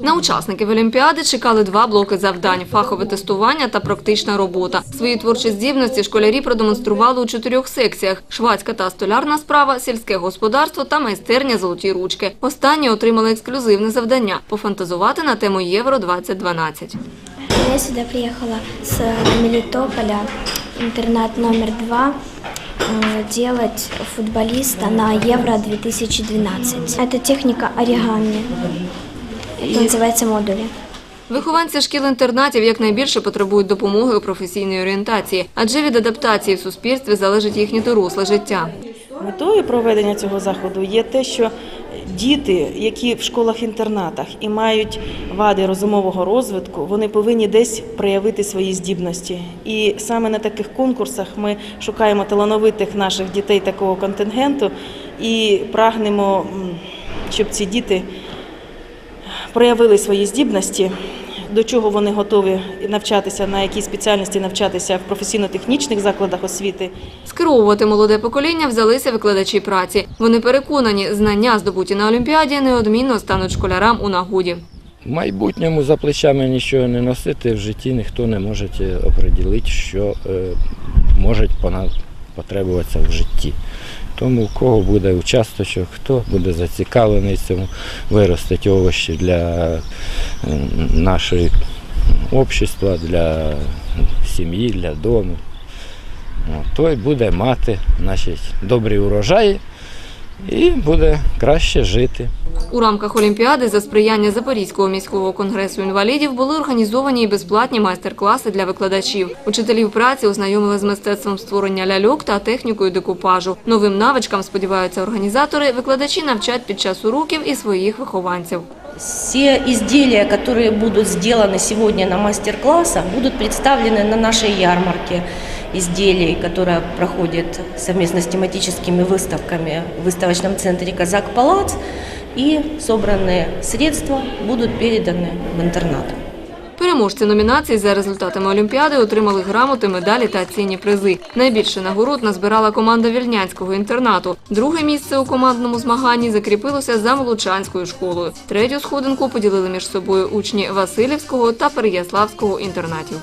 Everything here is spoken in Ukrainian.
На учасників Олімпіади чекали два блоки завдань – фахове тестування та практична робота. Свої творчі здібності школярі продемонстрували у чотирьох секціях – швадська та столярна справа, сільське господарство та майстерня «Золоті ручки». Останні отримали ексклюзивне завдання – пофантазувати на тему Євро-2012. Я сюда приехала с Мелитополя, интернат номер два, э, делать футболиста на Евро-2012. Это техника оригами. Это называется модули. Вихованці шкіл-інтернатів якнайбільше потребують допомоги у професійній орієнтації, адже від адаптації в суспільстві залежить їхнє доросле життя. Метою проведення цього заходу є те, що діти, які в школах-інтернатах і мають вади розумового розвитку, вони повинні десь проявити свої здібності. І саме на таких конкурсах ми шукаємо талановитих наших дітей такого контингенту і прагнемо, щоб ці діти проявили свої здібності. До чого вони готові навчатися, на якій спеціальності навчатися в професійно-технічних закладах освіти. Скеровувати молоде покоління взялися викладачі праці. Вони переконані, знання, здобуті на Олімпіаді, неодмінно стануть школярам у нагоді. В майбутньому за плечами нічого не носити в житті ніхто не може оприділити, що е, може пона- потребуватися в житті. Тому в кого буде участочок, хто буде зацікавлений цьому, виростить овочі для нашої общества, для сім'ї, для дому. Той буде мати значить, добрі урожаї і буде краще жити. У рамках Олімпіади за сприяння Запорізького міського конгресу інвалідів були організовані і безплатні майстер-класи для викладачів. Учителів праці ознайомили з мистецтвом створення ляльок та технікою декупажу. Новим навичкам, сподіваються організатори, викладачі навчать під час уроків і своїх вихованців. Все изделия, которые будут сделаны сегодня на мастер-классах, будут представлены на нашей ярмарке изделий, которая проходит совместно с тематическими выставками в выставочном центре «Казак Палац». И собранные средства будут переданы в интернат. Переможці номінацій за результатами Олімпіади отримали грамоти, медалі та цінні призи. Найбільше нагород назбирала команда вільнянського інтернату. Друге місце у командному змаганні закріпилося за Молочанською школою. Третю сходинку поділили між собою учні Васильівського та Переяславського інтернатів.